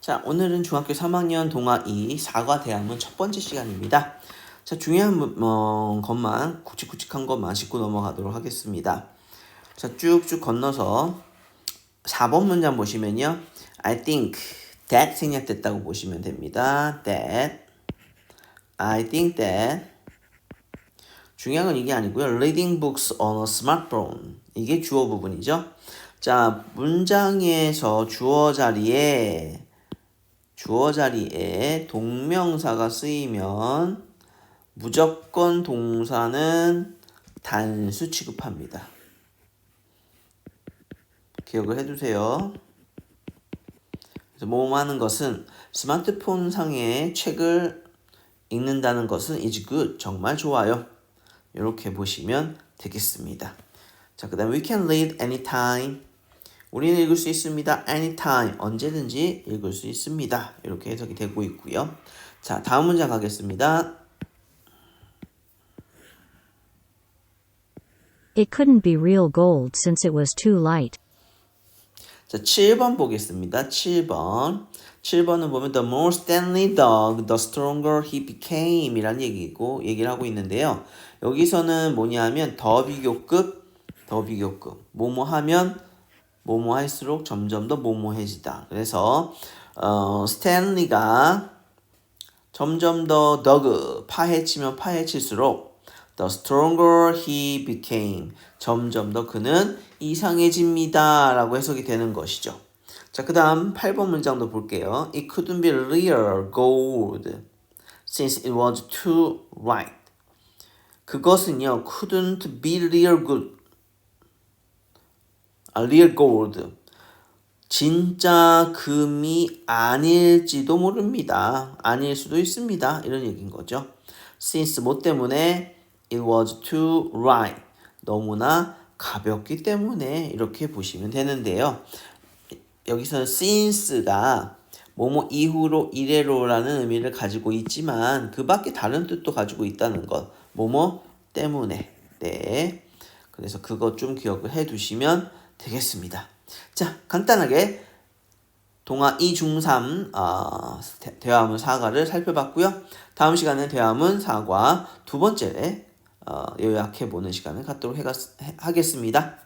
자, 오늘은 중학교 3학년 동아 2 사과 대화문 첫 번째 시간입니다. 자, 중요한 문- 어, 것만 굵직굵직한 것만 짚고 넘어가도록 하겠습니다. 자, 쭉쭉 건너서 4번 문장 보시면요. I think that 생략됐다고 보시면 됩니다. that I think that 중요한 건 이게 아니고요. Reading books on a smartphone. 이게 주어 부분이죠. 자, 문장에서 주어 자리에 주어 자리에 동명사가 쓰이면 무조건 동사는 단수 취급합니다. 기억을 해두세요. 그래서 뭐뭐 하는 것은 스마트폰 상의 책을 읽는다는 것은 is good. 정말 좋아요. 이렇게 보시면 되겠습니다. 자, 그 다음 we can read anytime. 우리는 읽을 수 있습니다. anytime. 언제든지 읽을 수 있습니다. 이렇게 해석이 되고 있고요. 자, 다음 문장 가겠습니다. It couldn't be real gold since it was too light. 자, 7번 보겠습니다. 7번. 7번은 보면 the more Stanley dug, the stronger he became 이라는 얘기고 얘기를 하고 있는데요. 여기서는 뭐냐면 더 비교급, 더 비교급. 뭐뭐 하면 뭐뭐 할수록 점점 더 뭐뭐해지다. 그래서 어, 스탠리가 점점 더 dug, 파헤치면 파헤칠수록 the stronger he became. 점점 더 그는 이상해집니다. 라고 해석이 되는 것이죠. 자, 그 다음 8번 문장도 볼게요. It couldn't be real gold since it was too light. 그것은요, couldn't be real good. 아, real gold. 진짜 금이 아닐지도 모릅니다. 아닐 수도 있습니다. 이런 얘기인 거죠. Since 뭐 때문에 it was too light. 너무나 가볍기 때문에 이렇게 보시면 되는데요. 여기서는 since가 뭐뭐 이후로 이래로라는 의미를 가지고 있지만 그 밖에 다른 뜻도 가지고 있다는 것. 뭐뭐 때문에. 네. 그래서 그것 좀 기억을 해 두시면 되겠습니다. 자, 간단하게 동화 2 중 3 어, 대- 대화문 사과를 살펴봤고요. 다음 시간은 대화문 사과 두 번째 어, 요약해 보는 시간을 갖도록 해가, 해- 하겠습니다.